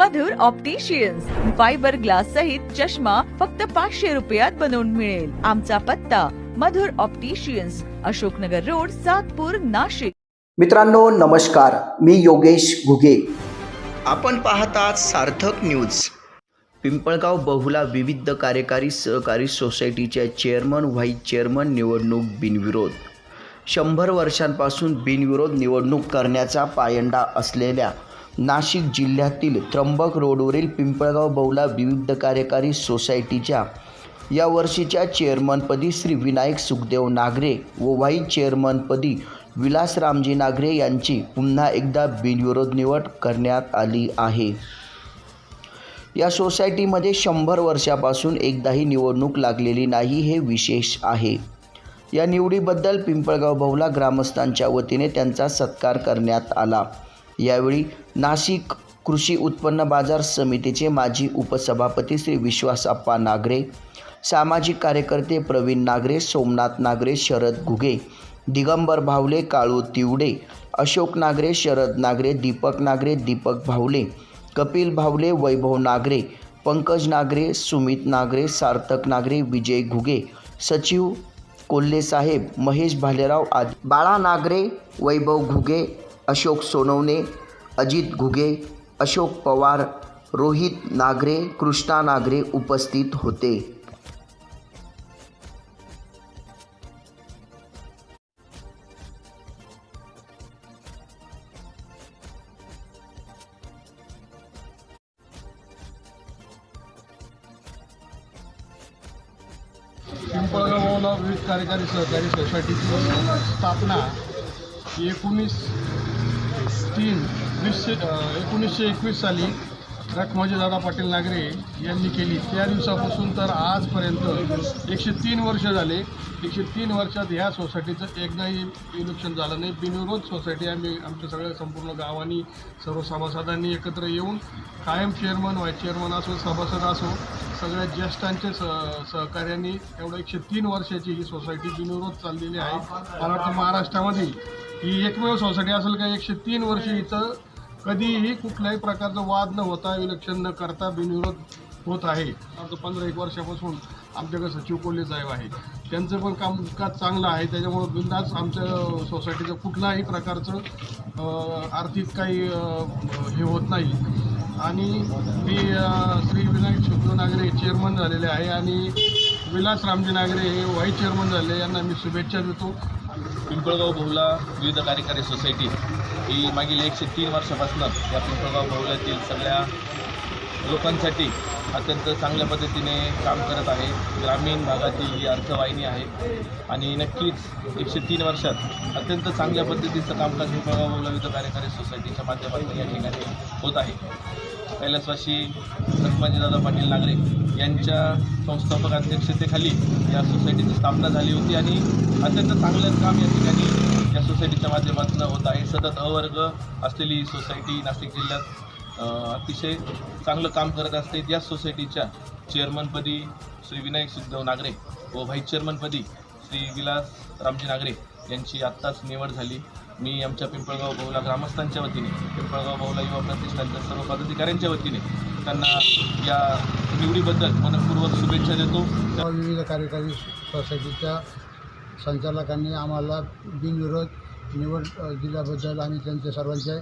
मधुर opticians fibre glass सहित चष्मा फक्त पाचशे रुपयात बनवून मिळेल. आमचा पत्ता मधुर ऑप्टिशियन्स अशोकनगर रोड सातपूर नाशिक. मित्रांनो नमस्कार. मी योगेश घुगे. आपण पाहतात सार्थक न्यूज पिंपळगाव बहुला विविध कार्यकारी सहकारी सोसायटीच्या चेअरमन व्हाईस चेअरमन निवडणूक बिनविरोध. शंभर वर्षांपासून बिनविरोध निवडणूक करण्याचा पायंडा असलेल्या नाशिक जिल्ह्यातील त्र्यंबक रोडवरील पिंपळगाव बौला विविध कार्यकारी सोसायटीच्या या वर्षीच्या चेअरमनपदी श्री विनायक सुखदेव नागरे व व्हाईस चेअरमनपदी विलास रामजी नागरे यांची पुन्हा एकदा बिनविरोध निवड करण्यात आली आहे. या सोसायटीमध्ये शंभर वर्षापासून एकदाही निवडणूक लागलेली नाही हे विशेष आहे. या निवडीबद्दल पिंपळगाव बहुला ग्रामस्थांच्या वतीने त्यांचा सत्कार करण्यात आला. यावेळी नाशिक कृषी उत्पन्न बाजार समितीचे माजी उपसभापती श्री विश्वासाप्पा नागरे सामाजिक कार्यकर्ते प्रवीण नागरे सोमनाथ नागरे शरद घुगे दिगंबर भावले काळू तिवडे अशोक नागरे शरद नागरे दीपक नागरे दीपक भावले कपिल भावले वैभव नागरे पंकज नागरे सुमित नागरे सार्थक नागरे विजय घुगे सचिव कोल्हे साहेब महेश भालेराव आदी. बाळा नागरे वैभव घुगे अशोक सोनवणे अजित घुगे अशोक पवार रोहित नागरे कृष्णा नागरे उपस्थित होते. पिंपळगावला विविध कार्यकारी सहकारी सोसायटीची स्थापना एकोणीस तीन वीसशे एकोणीसशे एकवीस साली रखमाजी दादा पाटील नागरे यांनी केली. त्या दिवसापासून तर आजपर्यंत एकशे तीन वर्ष झाले. एकशे तीन वर्षात ह्या सोसायटीचं एकदाही इलेक्शन झालं नाही. बिनविरोध सोसायटी आम्ही आमच्या सगळ्या संपूर्ण गावांनी सर्व सभासदांनी एकत्र येऊन कायम चेअरमन व्हाईस चेअरमन असो सभासद असो सगळ्या ज्येष्ठांच्या स सहकार्यांनी एवढं एकशे तीन वर्षाची ही सोसायटी बिनविरोध चाललेली आहे. मला वाटतं महाराष्ट्रामध्ये ही एकमेव सोसायटी असेल का एकशे तीन वर्ष इथं कधीही कुठल्याही प्रकारचा वाद न होता इलेक्शन न करता बिनविरोध होत आहे. आता पंधरा एक वर्षापासून आमच्याकडे सचिव कोल्हे साहेब आहे त्यांचं पण कामकाज चांगलं आहे. त्याच्यामुळं बिंदास आमच्या सोसायटीचं कुठल्याही प्रकारचं आर्थिक काही हे होत नाही. आणि मी श्री विनायक शुद्धो नागरे चेअरमन झालेले आहे आणि विलास रामजी नागरे हे व्हाईस चेअरमन झाले. यांना मी शुभेच्छा देतो. पिंपळगाव बहुला विविध कार्यकारी सोसायटी ही मागील एकशे तीन वर्षापासून या पिंपळगाव बहुल्यातील सगळ्या लोकांसाठी अत्यंत चांगल्या पद्धतीने काम करत आहे. ग्रामीण भागातील ही अर्थवाहिनी आहे. आणि नक्कीच एकशे तीन वर्षात अत्यंत चांगल्या पद्धतीचं कामकाज पिंपळगाव बहुला विविध कार्यकारी सोसायटीच्या माध्यमातून या ठिकाणी होत आहे. कैलासवासी लक्ष्मणजीदादा पाटील नागरे यांच्या संस्थापक अध्यक्षतेखाली या सोसायटीची स्थापना झाली होती आणि अत्यंत चांगलं काम या ठिकाणी या सोसायटीच्या माध्यमातून होत आहे. सतत अवर्ग असलेली ही सोसायटी नाशिक जिल्ह्यात अतिशय चांगलं काम करत असते. या सोसायटीच्या चेअरमनपदी श्री विनायक सिद्धव नागरे व व्हाईस चेअरमनपदी श्री विलास रामजी नागरे यांची आत्ताच निवड झाली. मी आमच्या पिंपळगाव बहुला ग्रामस्थांच्या वतीने पिंपळगाव बहुला युवा प्रतिष्ठानच्या सर्व पदाधिकाऱ्यांच्या वतीने त्यांना या निवडीबद्दल मनपूर्वक शुभेच्छा देतो. विविध कार्यकारी सोसायटीच्या संचालकांनी आम्हाला बिनविरोध निवड दिल्याबद्दल आम्ही त्यांचे सर्वांचे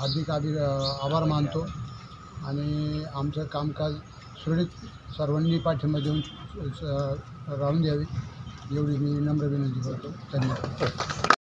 अधिक हार्दिक आभार मानतो. आणि आमचं कामकाज सुरळीत सर्वांनी पाठिंबा देऊन राहून द्यावी एवढी मी नम्र विनंती करतो. धन्यवाद.